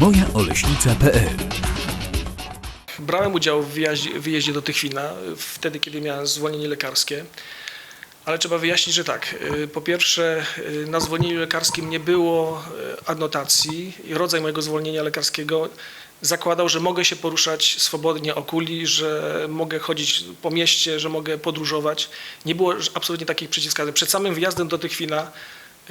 mojaoleśnica.pl Brałem udział w wyjeździe, wyjeździe do Tychwina, wtedy kiedy miałem zwolnienie lekarskie. Ale trzeba wyjaśnić, że tak. y, Po pierwsze, y, na zwolnieniu lekarskim nie było y, adnotacji i rodzaj mojego zwolnienia lekarskiego zakładał, że mogę się poruszać swobodnie o kuli, że mogę chodzić po mieście, że mogę podróżować. Nie było absolutnie takich przyciskanych. Przed samym wyjazdem do Tychwina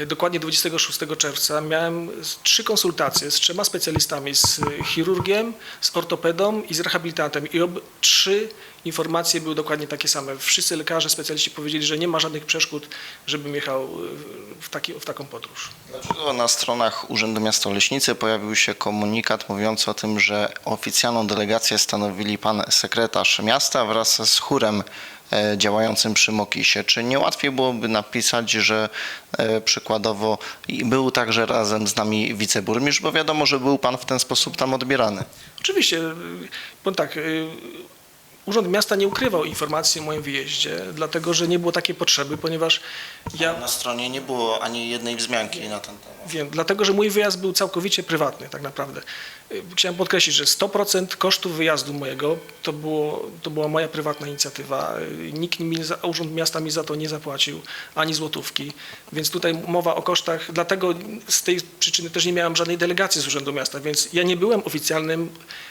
Dokładnie 26 czerwca miałem trzy konsultacje z trzema specjalistami, z chirurgiem, z ortopedą i z rehabilitantem. I ob, trzy informacje były dokładnie takie same. Wszyscy lekarze, specjaliści powiedzieli, że nie ma żadnych przeszkód, żebym jechał y, w, taki, w taką podróż. Dlaczego na stronach Urzędu Miasta Oleśnicy pojawił się komunikat mówiący o tym, że oficjalną delegację stanowili pan sekretarz miasta wraz z chórem e, działającym przy Mokisie? Czy nie łatwiej byłoby napisać, że e, przykładowo był także razem z nami wiceburmistrz, bo wiadomo, że był pan w ten sposób tam odbierany? Oczywiście, y, powiem tak, y, Urząd Miasta nie ukrywał informacji o moim wyjeździe, dlatego że nie było takiej potrzeby, ponieważ ja Na stronie nie było ani jednej wzmianki na ten temat. Wiem, dlatego że mój wyjazd był całkowicie prywatny tak naprawdę. Y, Chciałem podkreślić, że 100% kosztów wyjazdu mojego to, było, to była moja prywatna inicjatywa. Y, Nikt mi, Urząd Miasta mi za to nie zapłacił ani złotówki. Więc tutaj mowa o kosztach, dlatego z tej przyczyny też nie miałem żadnej delegacji z Urzędu Miasta, więc ja nie byłem oficjalnym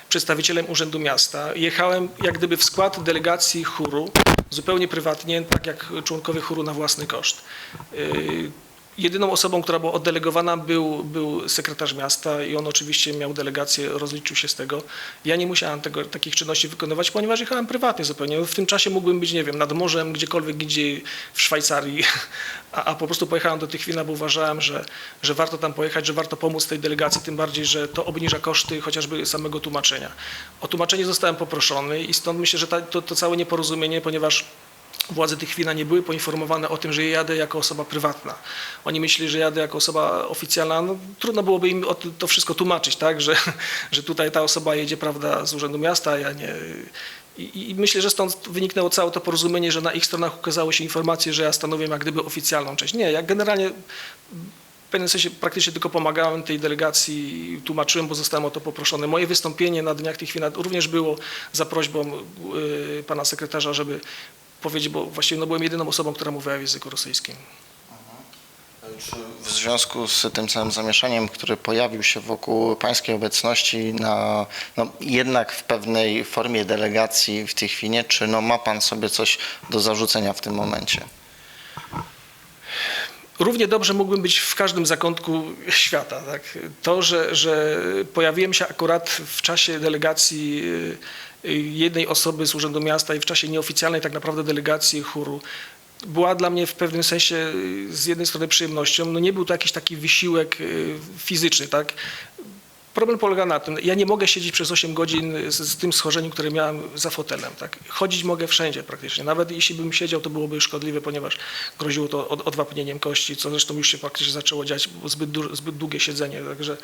przedstawicielem Urzędu Miasta. Jechałem jak gdyby w skład delegacji chóru, zupełnie prywatnie, tak jak członkowie chóru na własny koszt. Jedyną osobą, która była oddelegowana był, był sekretarz miasta i on oczywiście miał delegację, rozliczył się z tego. Ja nie musiałem tego, takich czynności wykonywać, ponieważ jechałem prywatnie zupełnie. W tym czasie mógłbym być, nie wiem, nad morzem, gdziekolwiek indziej w Szwajcarii, a, a po prostu pojechałem do tych Chin, bo uważałem, że, że warto tam pojechać, że warto pomóc tej delegacji, tym bardziej, że to obniża koszty chociażby samego tłumaczenia. O tłumaczenie zostałem poproszony i stąd myślę, że ta, to, to całe nieporozumienie, ponieważ Władze Tychwina nie były poinformowane o tym, że jadę jako osoba prywatna. Oni myśleli, że jadę jako osoba oficjalna. No, trudno byłoby im to wszystko tłumaczyć, tak? że, że tutaj ta osoba jedzie prawda, z Urzędu Miasta, a ja nie. I, myślę, że stąd wyniknęło całe to porozumienie, że na ich stronach ukazały się informacje, że ja stanowię jak gdyby oficjalną część. Nie, ja generalnie w pewnym sensie praktycznie tylko pomagałem tej delegacji, tłumaczyłem, bo zostałem o to poproszony. Moje wystąpienie na Dniach Tychwina również było za prośbą y, pana sekretarza, żeby powiedzieć, bo właściwie no, byłem jedyną osobą, która mówiła w języku rosyjskim. Czy w związku z tym całym zamieszaniem, który pojawił się wokół pańskiej obecności na no, jednak w pewnej formie delegacji w tej chwili, czy no, ma pan sobie coś do zarzucenia w tym momencie? Równie dobrze mógłbym być w każdym zakątku świata. Tak? To, że, że pojawiłem się akurat w czasie delegacji y, jednej osoby z Urzędu Miasta i w czasie nieoficjalnej tak naprawdę delegacji chóru, była dla mnie w pewnym sensie y, z jednej strony przyjemnością. No nie był to jakiś taki wysiłek y, fizyczny, tak? Problem polega na tym, ja nie mogę siedzieć przez 8 godzin z, z tym schorzeniem, które miałem za fotelem. Tak? Chodzić mogę wszędzie praktycznie. Nawet jeśli bym siedział, to byłoby szkodliwe, ponieważ groziło to od, odwapnieniem kości, co zresztą już się praktycznie zaczęło dziać, zbyt, du, zbyt długie siedzenie. Także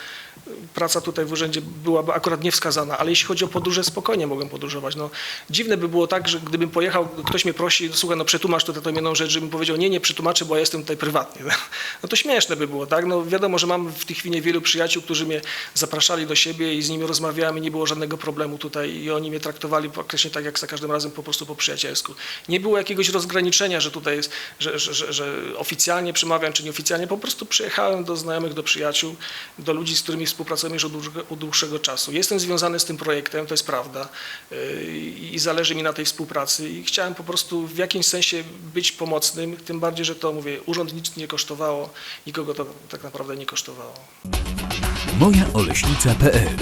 praca tutaj w urzędzie byłaby akurat niewskazana, ale jeśli chodzi o podróże, spokojnie mogłem podróżować. No, dziwne by było tak, że gdybym pojechał, ktoś mnie prosi, słuchaj, no przetłumacz tutaj tą jedną rzecz, żebym powiedział, nie, nie przetłumaczę, bo ja jestem tutaj prywatnie. No to śmieszne by było, tak? No wiadomo, że mam w tej chwili wielu przyjaciół, którzy mnie zapraszali do siebie i z nimi rozmawiałem i nie było żadnego problemu tutaj i oni mnie traktowali praktycznie tak jak za każdym razem po prostu po przyjacielsku. Nie było jakiegoś rozgraniczenia, że tutaj jest, że, że, że, że oficjalnie przemawiam czy nieoficjalnie, po prostu przyjechałem do znajomych, do przyjaciół, do ludzi, z którymi współpracujemy już od dłuższego, od dłuższego czasu. Jestem związany z tym projektem, to jest prawda yy, i zależy mi na tej współpracy i chciałem po prostu w jakimś sensie być pomocnym, tym bardziej, że to mówię, urząd nic nie kosztowało, nikogo to tak naprawdę nie kosztowało. mojaoleśnica.pl